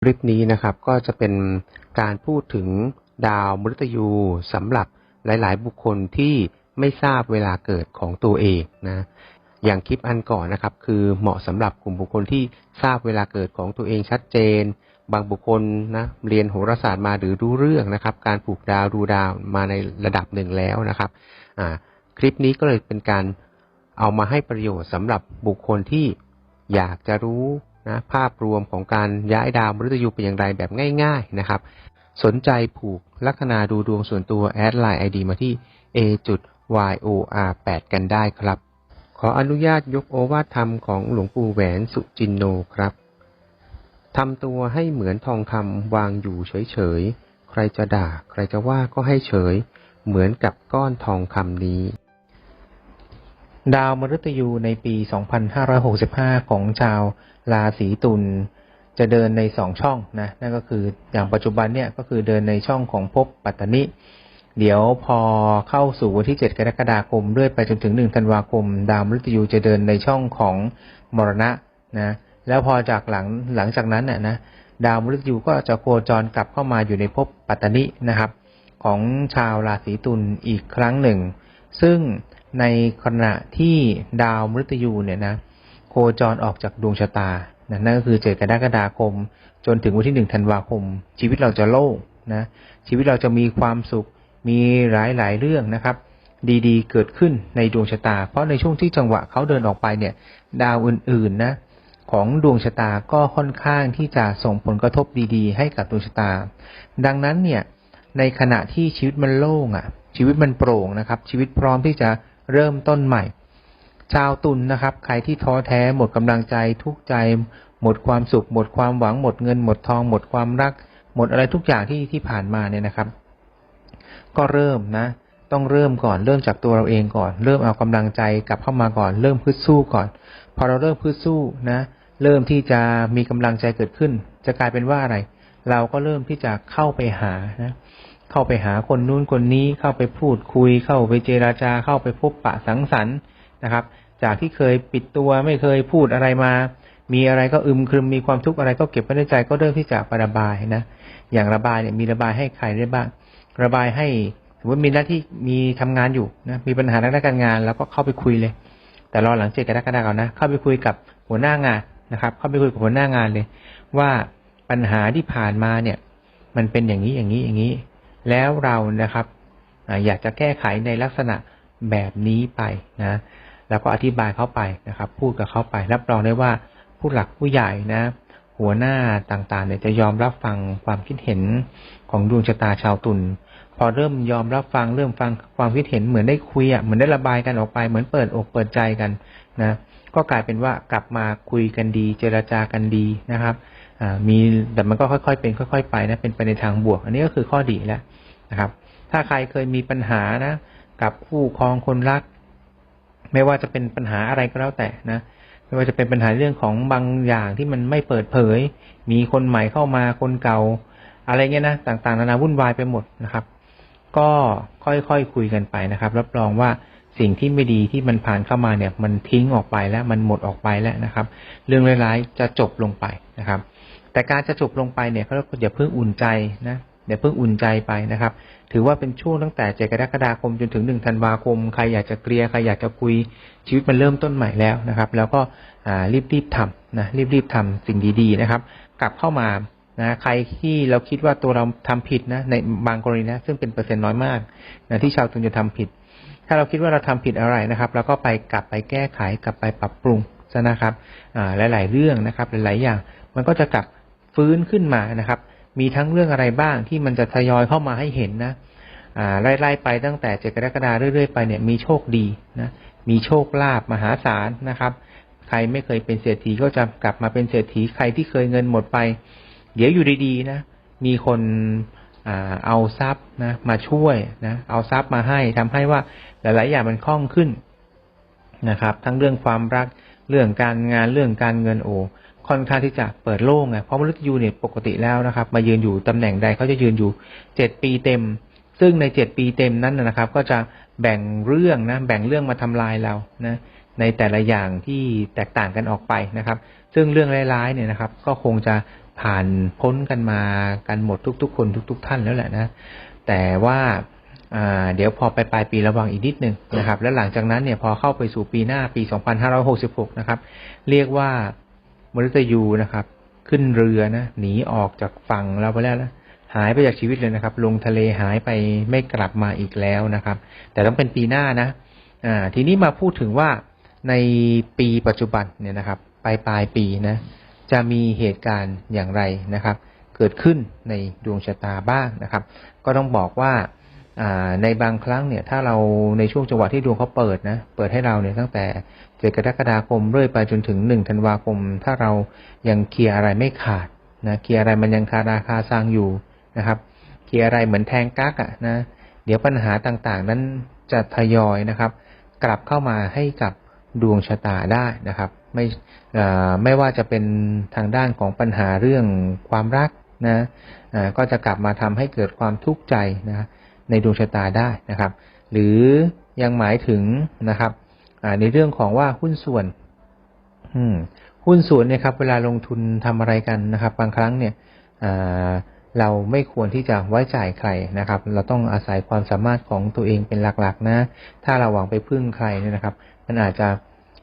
คลิปนี้นะครับก็จะเป็นการพูดถึงดาวมฤตยูสำหรับหลาย ๆ บุคคลที่ไม่ทราบเวลาเกิดของตัวเองนะอย่างคลิปอันก่อนนะครับ คือเหมาะสำหรับกลุ่มบุคคลที่ทราบเวลาเกิดของตัวเองชัดเจน บางบุคคลนะเรียนโหราศาสตร์มาหรือรู้เรื่องนะครับ การผูกดาวดูดาวมาในระดับหนึ่งแล้วนะครับคลิปนี้ก็เลยเป็นการเอามาให้ประโยชน์สำหรับบุคคลที่อยากจะรู้ นะภาพรวมของการย้ายดาวมฤตยูเป็นอย่างไรแบบง่าย ๆนะครับ สนใจผูกลัคนาดูดวงส่วนตัวแอดไลน์ ID มาที่ a yor 8กันได้ครับ ขออนุญาตยกโอวาทธรรมของหลวงปู่แหวนสุจินโนครับทำตัวให้เหมือนทองคำวางอยู่เฉยๆ ใครจะด่า ใครจะว่าก็ให้เฉย เหมือนกับก้อนทองคำนี้ ดาวมฤตยูในปี 2565 ของชาว ราศีตุลจะเดินในสองช่องนะนั่นก็คืออย่างปัจจุบันเนี่ยก็คือเดินในช่องของภพปัตตนิเดี๋ยวพอเข้าสู่วันที่ 7 กรกฎาคมเรื่อยไปจนถึง 1 ธันวาคม ดาวมฤตยูจะเดินในช่องของมรณะนะแล้วพอจากหลังหลังจากนั้นน่ะนะดาวมฤตยูก็จะโคจรกลับเข้ามาอยู่ในภพปัตตนินะครับ ของชาวราศีตุลอีกครั้งหนึ่ง ซึ่งในขณะที่ดาวมฤตยูเนี่ยนะ จรออกจากดวงชะตานะนั่นก็คือเจ็ดกรกฎาคม จนถึงวันที่หนึ่งธันวาคม ชีวิตเราจะโล่งนะชีวิตเราจะมีความสุขมีหลายหลายเรื่องนะครับ ดีๆ เกิดขึ้นในดวงชะตา เพราะในช่วงที่จังหวะเขาเดินออกไปเนี่ย ดาวอื่นๆนะของดวงชะตาก็ค่อนข้างที่จะส่งผลกระทบดีๆ ให้กับดวงชะตา ดังนั้นเนี่ยในขณะที่ชีวิตมันโล่งอะ ชีวิตมันโปร่งนะครับ ชีวิตพร้อมที่จะเริ่มต้นใหม่ ชาวตุลนนะครับ ใครที่ท้อแท้หมดกำลังใจทุกใจ หมดความสุข หมดความหวังหมดเงิน หมดทอง หมดความรัก หมดอะไรทุกอย่างที่ที่ผ่านมาเนี่ยนะครับ ก็เริ่มนะ ต้องเริ่มก่อนเริ่มจากตัวเราเองก่อน เริ่มเอากำลังใจกลับเข้ามาก่อน เริ่มพึ่สู้ก่อน พอเราเริ่มพึ่สู้นะ เริ่มที่จะมีกำลังใจเกิดขึ้น จะกลายเป็นว่าอะไร เราก็เริ่มที่จะเข้าไปหานะเข้าไปหาคนนู้นคนนี้เข้าไปพูดคุย เข้าไปเจราจาเข้าไปพบปะสังสรรค์นะครับ จากที่เคยปิดตัวไม่เคยพูดอะไรมา มีอะไรก็อึมครึมมีความทุกข์อะไรก็เก็บไว้ในใจก็เริ่มที่จะระบายนะอย่างระบายเนี่ยมีระบายให้ใครได้บ้าง ระบายให้สมมติมีหน้าที่มีทำงานอยู่นะมีปัญหาทางด้านการงาน แล้วก็เข้าไปคุยเลย แต่รอหลังเจ็ดกรกฎาคมนะเข้าไปคุยกับหัวหน้างานนะครับ เข้าไปคุยกับหัวหน้างานเลย ว่าปัญหาที่ผ่านมาเนี่ย มันเป็นอย่างนี้อย่างนี้อย่างนี้ แล้วเรานะครับอยากจะแก้ไขในลักษณะแบบนี้ไปนะ แล้วก็อธิบายเข้าไปนะครับ พูดกับเขาไป รับรองได้ว่าผู้หลักผู้ใหญ่นะ หัวหน้าต่างๆเนี่ยจะยอมรับฟังความคิดเห็นของดวงชะตาชาวตุลพอเริ่มยอมรับฟังเริ่มฟังความคิดเห็นเหมือนได้คุยอะเหมือนได้ระบายกันออกไป เหมือนเปิดอกเปิดใจกันนะก็กลายเป็นว่ากลับมาคุยกันดี เจรจากันดีนะครับมีแต่มันก็ค่อยๆเป็นค่อย ๆ ไปนะเป็นไปในทางบวก อันนี้ก็คือข้อดีแล้วนะครับ ถ้าใครเคยมีปัญหานะ กับคู่ครองคนรัก ไม่ว่าจะเป็นปัญหาอะไรก็แล้วแต่นะไม่ว่าจะเป็นปัญหาเรื่องของบางอย่างที่มันไม่เปิดเผย มีคนใหม่เข้ามาคนเก่า อะไรเงี้ยนะต่างๆนานาวุ่นวายไปหมดนะครับ ก็ค่อยๆคคุยกันไปนะครับ รับรองว่าสิ่งที่ไม่ดีที่มันผ่านเข้ามาเนี่ย มันทิ้งออกไปแล้วมันหมดออกไปแล้วนะครับ เรื่องร้ายๆจะจบลงไปนะครับ แต่การจะจบลงไปเนี่ยเขาอย่าเพิ่งอุ่นใจนะ อย่าเพิ่งอุ่นใจไปนะครับ ถือว่าเป็นช่วงตั้งแต่เจ็ดกรกฎาคมจนถึงหนึ่งธันวาคม ใครอยากจะเคลียร์ใครอยากจะคุยชีวิตมันเริ่มต้นใหม่แล้วนะครับ แล้วก็รีบรีบทำนะรีบรีบทำสิ่งดีๆนะครับ กลับเข้ามานะใครที่เราคิดว่าตัวเราทำผิดนะในบางกรณีนะซึ่งเป็นเปอร์เซ็นต์น้อยมากนะที่ชาวตุนจะทำผิด ถ้าเราคิดว่าเราทำผิดอะไรนะครับเราก็ไปกลับไปแก้ไขกลับไปปรับปรุงซะนะครับหลาย ๆ เรื่องนะครับ หลาย ๆ อย่าง มันก็จะกลับฟื้นขึ้นมานะครับ มีทั้งเรื่องอะไรบ้างที่มันจะทยอยเข้ามาให้เห็นนะอ่าไล่ๆไปตั้งแต่เจ็ดกรกฎาเรื่อยๆไปเนี่ยมีโชคดีนะมีโชคลาภมหาศาลนะครับ ใครไม่เคยเป็นเศรษฐีก็จะกลับมาเป็นเศรษฐีใครที่เคยเงินหมดไป เดี๋ยวอยู่ดีๆนะมีคนเอาทรัพย์นะมาช่วยนะเอาทรัพย์มาให้ทำให้ว่าหลาย ๆ อย่างมันคล่องขึ้นนะครับ ทั้งเรื่องความรักเรื่องการงานเรื่องการเงินโอ ค่อนข้างที่จะเปิดโล่งไงเพราะมฤตยูเนี่ยปกติแล้วนะครับ มายืนอยู่ตำแหน่งใดเขาจะยืนอยู่เจ็ดปีเต็ม ซึ่งในเจ็ดปีเต็มนั้นนะครับ ก็จะแบ่งเรื่องนะแบ่งเรื่องมาทำลายเรานะในแต่ละอย่างที่แตกต่างกันออกไปนะครับ ซึ่งเรื่องร้ายๆเนี่ยนะครับ ก็คงจะผ่านพ้นกันมากันหมดทุก ๆ คนทุก ๆ ท่านแล้วแหละนะ แต่ว่าอ่าเดี๋ยวพอไปปลายปีระวังอีกนิดนึงนะครับ แล้วหลังจากนั้นเนี่ยพอเข้าไปสู่ปีหน้าปี 2566 นะครับ เรียกว่า มฤตยูนะครับ ขึ้นเรือนะหนีออกจากฝั่งเราไปแล้วนะหายไปจากชีวิตเลยนะครับ ลงทะเลหายไปไม่กลับมาอีกแล้วนะครับ แต่ต้องเป็นปีหน้านะอ่าทีนี้มาพูดถึงว่าในปีปัจจุบันเนี่ยนะครับปลายปลายปีนะ จะมีเหตุการณ์อย่างไรนะครับ เกิดขึ้นในดวงชะตาบ้างนะครับ ก็ต้องบอกว่าอ่า ในบางครั้งเนี่ย ถ้าเราในช่วงจังหวะที่ดวงเขาเปิดนะ เปิดให้เราเนี่ยตั้งแต่เจ็ดกรกฎาคมเรื่อยไปจนถึงหนึ่งธันวาคม ถ้าเรายังเคลียร์อะไรไม่ขาดนะเคลียร์อะไรมันยังคาราคาซังอยู่นะครับเคลียร์อะไรเหมือนแทงกั๊กอะนะ เดี๋ยวปัญหาต่างๆ นั้นจะทยอยนะครับ กลับเข้ามาให้กับดวงชะตาได้นะครับ ไม่เอ่อไม่ว่าจะเป็นทางด้านของปัญหาเรื่องความรักนะก็จะกลับมาทำให้เกิดความทุกข์ใจนะ ในดวงชะตาได้นะครับ หรือยังหมายถึงนะครับในเรื่องของว่าหุ้นส่วนหุ้นส่วนเนี่ยครับ เวลาลงทุนทำอะไรกันนะครับ บางครั้งเนี่ยเราไม่ควรที่จะไว้ใจใครนะครับ เราต้องอาศัยความสามารถของตัวเองเป็นหลักๆ นะ ถ้าเราหวังไปพึ่งใครเนี่ยนะครับ มันอาจจะ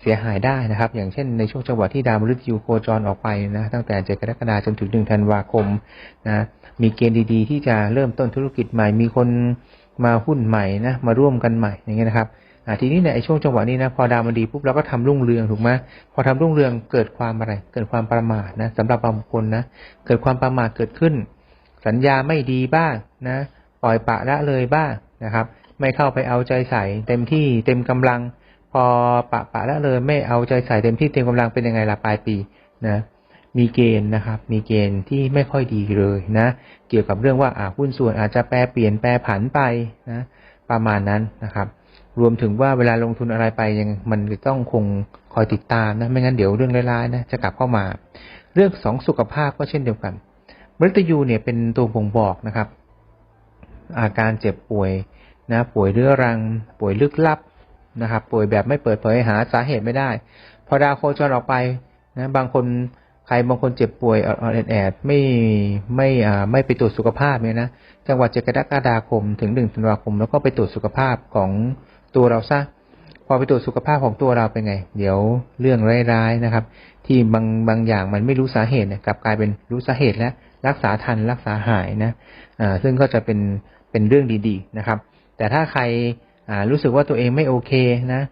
เสียหายได้นะครับ อย่างเช่นในช่วงจังหวะที่ดาวมฤตยูโคจรออกไปนะ ตั้งแต่เจ็ดกรกฎาคมจนถึงหนึ่งธันวาคมนะ มีเกณฑ์ดีๆ ที่จะเริ่มต้นธุรกิจใหม่ มีคนมาหุ้นใหม่นะมาร่วมกันใหม่อย่างเงี้ยนะครับทีนี้เนี่ยไอ้ช่วงจังหวะนี้นะพอดาวมันดีปุ๊บเราก็ทำรุ่งเรืองถูกไหมพอทำรุ่งเรืองเกิดความอะไร เกิดความประมาทนะสำหรับบางคนนะเกิดความประมาทเกิดขึ้น สัญญาไม่ดีบ้างนะปล่อยปะละเลยบ้างนะครับ ไม่เข้าไปเอาใจใส่เต็มที่เต็มกำลัง พอปะปะละเลยไม่เอาใจใส่เต็มที่เต็มกำลังเป็นยังไงล่ะปลายปีนะ มีเกณฑ์นะครับ มีเกณฑ์ที่ไม่ค่อยดีเลยนะ เกี่ยวกับเรื่องว่าอ่าหุ้นส่วนอาจจะแปรเปลี่ยนแปรผันไปนะ ประมาณนั้นนะครับ รวมถึงว่าเวลาลงทุนอะไรไปยังมันต้องคงคอยติดตามนะ ไม่งั้นเดี๋ยวเรื่องร้ายๆนะจะกลับเข้ามา เรื่องสองสุขภาพก็เช่นเดียวกันมฤตยูเนี่ยเป็นตัวบ่งบอกนะครับ อาการเจ็บป่วยนะ ป่วยเรื้อรัง ป่วยลึกลับนะครับ ป่วยแบบไม่เปิดเผยหาสาเหตุไม่ได้ พอดาวโคจรออกไปนะ บางคน ใครบางคนเจ็บป่วยอ่อนแอดไม่ไม่อ่าไม่ไปตรวจสุขภาพเนี่ยนะจังหวัดเจ็ดกรกฎาคมถึงหนึ่งธันวาคม แล้วก็ไปตรวจสุขภาพของตัวเราซะพอไปตรวจสุขภาพของตัวเราเป็นไง เดี๋ยวเรื่องร้ายๆนะครับ ที่บางบางอย่างมันไม่รู้สาเหตุเนี่ยกลับกลายเป็นรู้สาเหตุแล้วรักษาทันรักษาหายนะอ่าซึ่งก็จะเป็นเป็นเรื่องดีๆนะครับ แต่ถ้าใครอ่ารู้สึกว่าตัวเองไม่โอเคนะ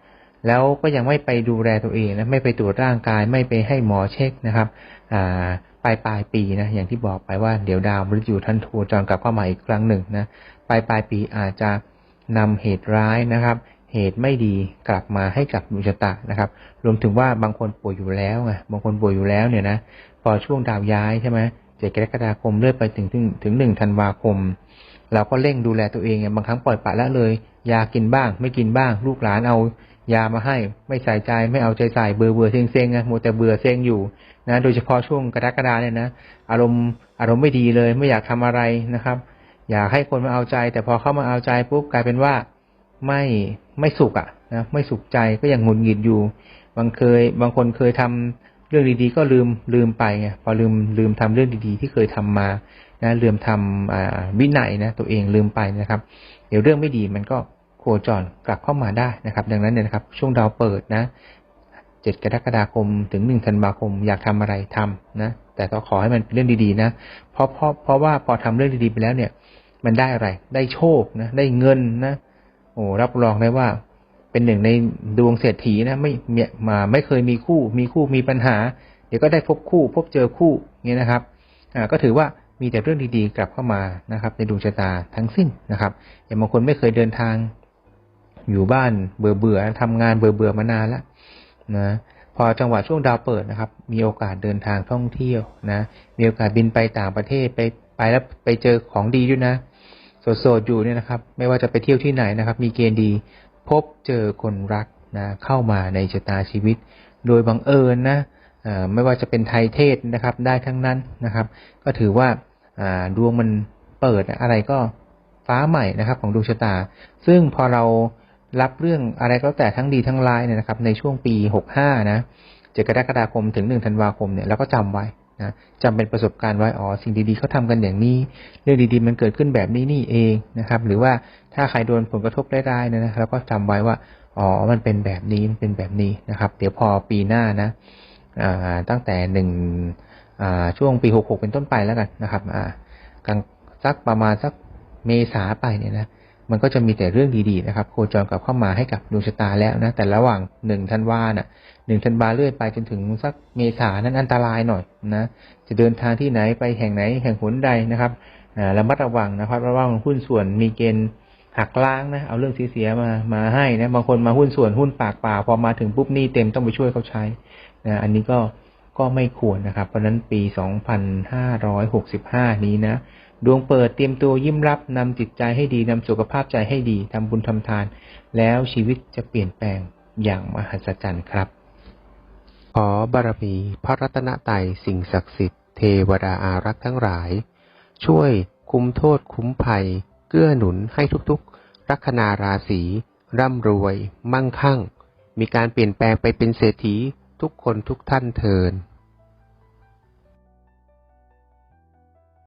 แล้วก็ยังไม่ไปดูแลตัวเองนะไม่ไปตรวจร่างกายไม่ไปให้หมอเช็คนะครับปลายปลายปีนะอย่างที่บอกไปว่าเดี๋ยวดาวมฤตยูท่านโทจรกลับเข้ามาอีกครั้งหนึ่งนะปลายปลายปีอาจจะนำเหตุร้ายนะครับ เหตุไม่ดีกลับมาให้กับดวงชะตานะครับ รวมถึงว่าบางคนป่วยอยู่แล้วไงบางคนป่วยอยู่แล้วเนี่ยนะพอช่วงดาวย้ายใช่ไหมเจ็ดกรกฎาคมเลื่อนไปถึงถึงถึงหนึ่งธันวาคม เราก็เร่งดูแลตัวเองไงบางครั้งปล่อยปละละเลย ยากินบ้าง ไม่กินบ้าง ลูกหลานเอา ยามาให้ไม่ใส่ใจไม่เอาใจใส่เบื่อเบื่อเซ็งเซ็งไงมัวแต่เบื่อเซ็งอยู่นะโดยเฉพาะช่วงกรกฎาเนี่ยนะอารมณ์อารมณ์ไม่ดีเลยไม่อยากทำอะไรนะครับ อยากให้คนมาเอาใจ แต่พอเข้ามาเอาใจปุ๊บกลายเป็นว่าไม่ไม่สุขอะนะไม่สุขใจก็ยังหงุดหงิดอยู่ บางเคย บางคนเคยทำเรื่องดีๆ ก็ลืมลืมไปไงพอลืมลืมทำเรื่องดีๆ ที่เคยทำมานะลืมทำวินัยนะตัวเองลืมไปนะครับ เดี๋ยวเรื่องไม่ดีมันก็ คจรกลับเข้ามาได้นะครับ ดังนั้นเนี่ยนะครับ ช่วงดาวเปิดนะเจ็ดกรกฎาคมถึงหนึ่งธันวาคมอยากทำอะไรทำนะ แต่ก็ขอให้มันเป็นเรื่องดีๆนะเพราะเพราะเพราะว่าพอทำเรื่องดีๆไปแล้วเนี่ย มันได้อะไร ได้โชคนะ ได้เงินนะ โอ้รับรองได้ว่า เป็นหนึ่งในดวงเศรษฐีนะ ไม่เมียมาไม่เคยมีคู่ มีคู่มีปัญหา เดี๋ยวก็ได้พบคู่ พบเจอคู่เงี้ยนะครับอ่าก็ถือว่ามีแต่เรื่องดีๆ กลับเข้ามานะครับ ในดวงชะตาทั้งสิ้นนะครับ อย่างบางคนไม่เคยเดินทาง อยู่บ้านเบื่อเบื่อๆทำงานเบื่อเบื่อๆมานานแล้วนะพอจังหวะช่วงดาวเปิดนะครับ มีโอกาสเดินทางท่องเที่ยวนะ มีโอกาสบินไปต่างประเทศไปไปแล้วไปเจอของดีด้วยนะโสดๆอยู่เนี่ยนะครับ ไม่ว่าจะไปเที่ยวที่ไหนนะครับ มีเกณฑ์ดี พบเจอคนรักนะเข้ามาในชะตาชีวิต โดยบังเอิญนะไม่ว่าจะเป็นไทยเทศนะครับ ได้ทั้งนั้นนะครับ ก็ถือว่าดวงมันเปิดอะไรก็ฟ้าใหม่นะครับ ของดวงชะตา ซึ่งพอเรา รับเรื่องอะไรก็แต่ทั้งดีทั้งร้ายเนี่ยนะครับ ในช่วงปีหกห้านะเจ็ดกรกฎาคมถึงหนึ่งธันวาคมเนี่ยเราก็จำไว้นะจำเป็นประสบการณ์ไว้อ๋อสิ่งดีๆเขาทำกันอย่างนี้ เรื่องดีๆมันเกิดขึ้นแบบนี้นี่เองนะครับ หรือว่าถ้าใครโดนผลกระทบได้ๆนะเราก็จำไว้ว่าอ๋อมันเป็นแบบนี้มันเป็นแบบนี้นะครับ เดี๋ยวพอปีหน้านะอ่าตั้งแต่หนึ่งอ่าช่วงปีหกหกเป็นต้นไปแล้วกันนะครับอ่ากลางสักประมาณสักเมษาไปเนี่ยนะ มันก็จะมีแต่เรื่องดีๆนะครับ โคจรกลับเข้ามาให้กับดวงชะตาแล้วนะ แต่ระหว่างหนึ่งธันวาน่ะหนึ่งธันวาเลื่อยไปจนถึงสักเมษานั้นอันตรายหน่อยนะ จะเดินทางที่ไหนไปแห่งไหนแห่งหนใดนะครับอ่าระมัดระวังนะครับระวังหุ้นส่วนมีเกณฑ์หักล้างนะ เอาเรื่องเสียมามาให้นะบางคนมาหุ้นส่วนหุ้นปากเปล่าพอมาถึงปุ๊บหนี่เต็มต้องไปช่วยเขาใช้นะอันนี้ก็ก็ไม่ควรนะครับ เพราะฉะนั้นปี 2565 นี้นะ ดวงเปิดเตรียมตัวยิ้มรับนำจิตใจให้ดีนำสุขภาพใจให้ดีทำบุญทำทาน แล้วชีวิตจะเปลี่ยนแปลงอย่างมหัศจรรย์ครับ ขอบารมีพระรัตนตรัยสิ่งศักดิ์สิทธิ์เทวดาอารักษ์ทั้งหลาย ช่วยคุ้มโทษคุ้มภัย เกื้อหนุนให้ทุกๆ ลัคนาราศีร่ำรวย มั่งคั่ง มีการเปลี่ยนแปลงไปเป็นเศรษฐีทุกคนทุกท่านเทิน